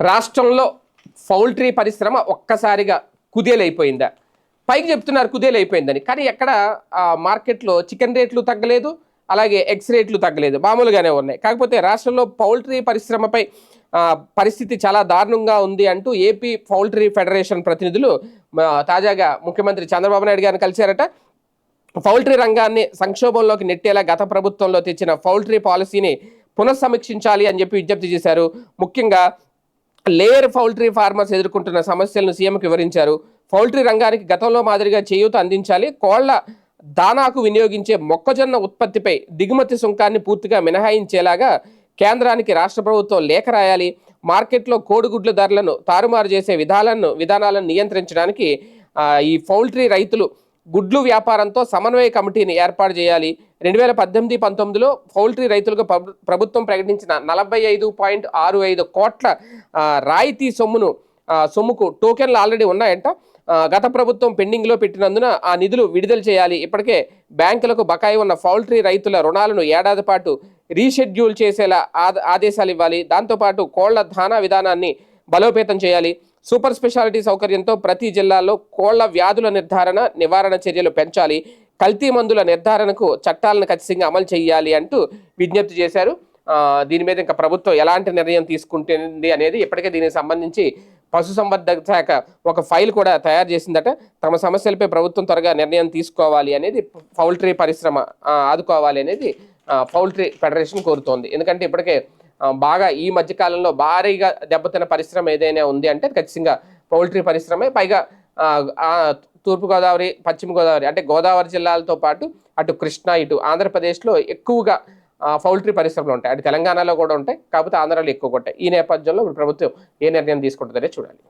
రాష్ట్రంలో పౌల్ట్రీ పరిశ్రమ ఒక్కసారిగా కుదేలైపోయిందా? పైకి చెప్తున్నారు కుదేలైపోయిందని. కానీ ఎక్కడ మార్కెట్లో చికెన్ రేట్లు తగ్గలేదు అలాగే ఎగ్స్ రేట్లు తగ్గలేదు. మామూలుగానే ఉన్నాయి. కాకపోతే రాష్ట్రంలో పౌల్ట్రీ పరిశ్రమపై పరిస్థితి చాలా దారుణంగా ఉంది అంటూ ఏపీ పౌల్ట్రీ ఫెడరేషన్ ప్రతినిధులు తాజాగా ముఖ్యమంత్రి చంద్రబాబు నాయుడు గారిని కలిశారట. పౌల్ట్రీ రంగాన్ని సంక్షోభంలోకి నెట్టేలా గత ప్రభుత్వంలో తెచ్చిన పౌల్ట్రీ పాలసీని పునఃసమీక్షించాలి అని చెప్పి విజ్ఞప్తి చేశారు. ముఖ్యంగా లేయర్ పౌల్ట్రీ ఫార్మర్స్ ఎదుర్కొంటున్న సమస్యలను సీఎంకి వివరించారు. పౌల్ట్రీ రంగానికి గతంలో మాదిరిగా చేయూత అందించాలి. కోళ్ళ దానాకు వినియోగించే మొక్కజొన్న ఉత్పత్తిపై దిగుమతి సుంకాన్ని పూర్తిగా మినహాయించేలాగా కేంద్రానికి రాష్ట్ర ప్రభుత్వం లేఖ రాయాలి. మార్కెట్లో కోడిగుడ్ల ధరలను తారుమారు చేసే విధానాలను విధానాలను నియంత్రించడానికి ఈ పౌల్ట్రీ రైతులు గుడ్లు వ్యాపారంతో సమన్వయ కమిటీని ఏర్పాటు చేయాలి. రెండు వేల పద్దెనిమిది పంతొమ్మిదిలో పౌల్ట్రీ రైతులకు ప్రభుత్వం ప్రకటించిన నలభై ఐదు పాయింట్ ఆరు ఐదు కోట్ల రాయితీ సొమ్మును సొమ్ముకు టోకెన్లు ఆల్రెడీ ఉన్నాయంట. గత ప్రభుత్వం పెండింగ్లో పెట్టినందున ఆ నిధులు విడుదల చేయాలి. ఇప్పటికే బ్యాంకులకు బకాయి ఉన్న పౌల్ట్రీ రైతుల రుణాలను ఏడాది పాటు రీషెడ్యూల్ చేసేలా ఆదేశాలు ఇవ్వాలి. దాంతోపాటు కోళ్ళ దానా విధానాన్ని బలోపేతం చేయాలి. సూపర్ స్పెషాలిటీ సౌకర్యంతో ప్రతి జిల్లాలో కోళ్ళ వ్యాధుల నిర్ధారణ నివారణ చర్యలు పెంచాలి. కల్తీ మందుల నిర్ధారణకు చట్టాలను ఖచ్చితంగా అమలు చేయాలి అంటూ విజ్ఞప్తి చేశారు. దీని మీద ఇంకా ప్రభుత్వం ఎలాంటి నిర్ణయం తీసుకుంటుంది అనేది ఇప్పటికే దీనికి సంబంధించి పశుసంవర్ధక శాఖ ఒక ఫైల్ కూడా తయారు చేసిందట. తమ సమస్యలపై ప్రభుత్వం త్వరగా నిర్ణయం తీసుకోవాలి అనేది పౌల్ట్రీ పరిశ్రమ ఆదుకోవాలి అనేది పౌల్ట్రీ ఫెడరేషన్ కోరుతోంది. ఎందుకంటే ఇప్పటికే బాగా ఈ మధ్యకాలంలో భారీగా దెబ్బతిన్న పరిశ్రమ ఏదైనా ఉంది అంటే ఖచ్చితంగా పౌల్ట్రీ పరిశ్రమే. పైగా తూర్పుగోదావరి పశ్చిమ గోదావరి అంటే గోదావరి జిల్లాలతో పాటు అటు కృష్ణా ఇటు ఆంధ్రప్రదేశ్లో ఎక్కువగా పౌల్ట్రీ పరిశ్రమలు ఉంటాయి. అటు తెలంగాణలో కూడా ఉంటాయి. కాకపోతే ఆంధ్రాలో ఎక్కువగా ఉంటాయి. ఈ నేపథ్యంలో ఇప్పుడు ప్రభుత్వం ఏ నిర్ణయం తీసుకుంటుందనే చూడాలి.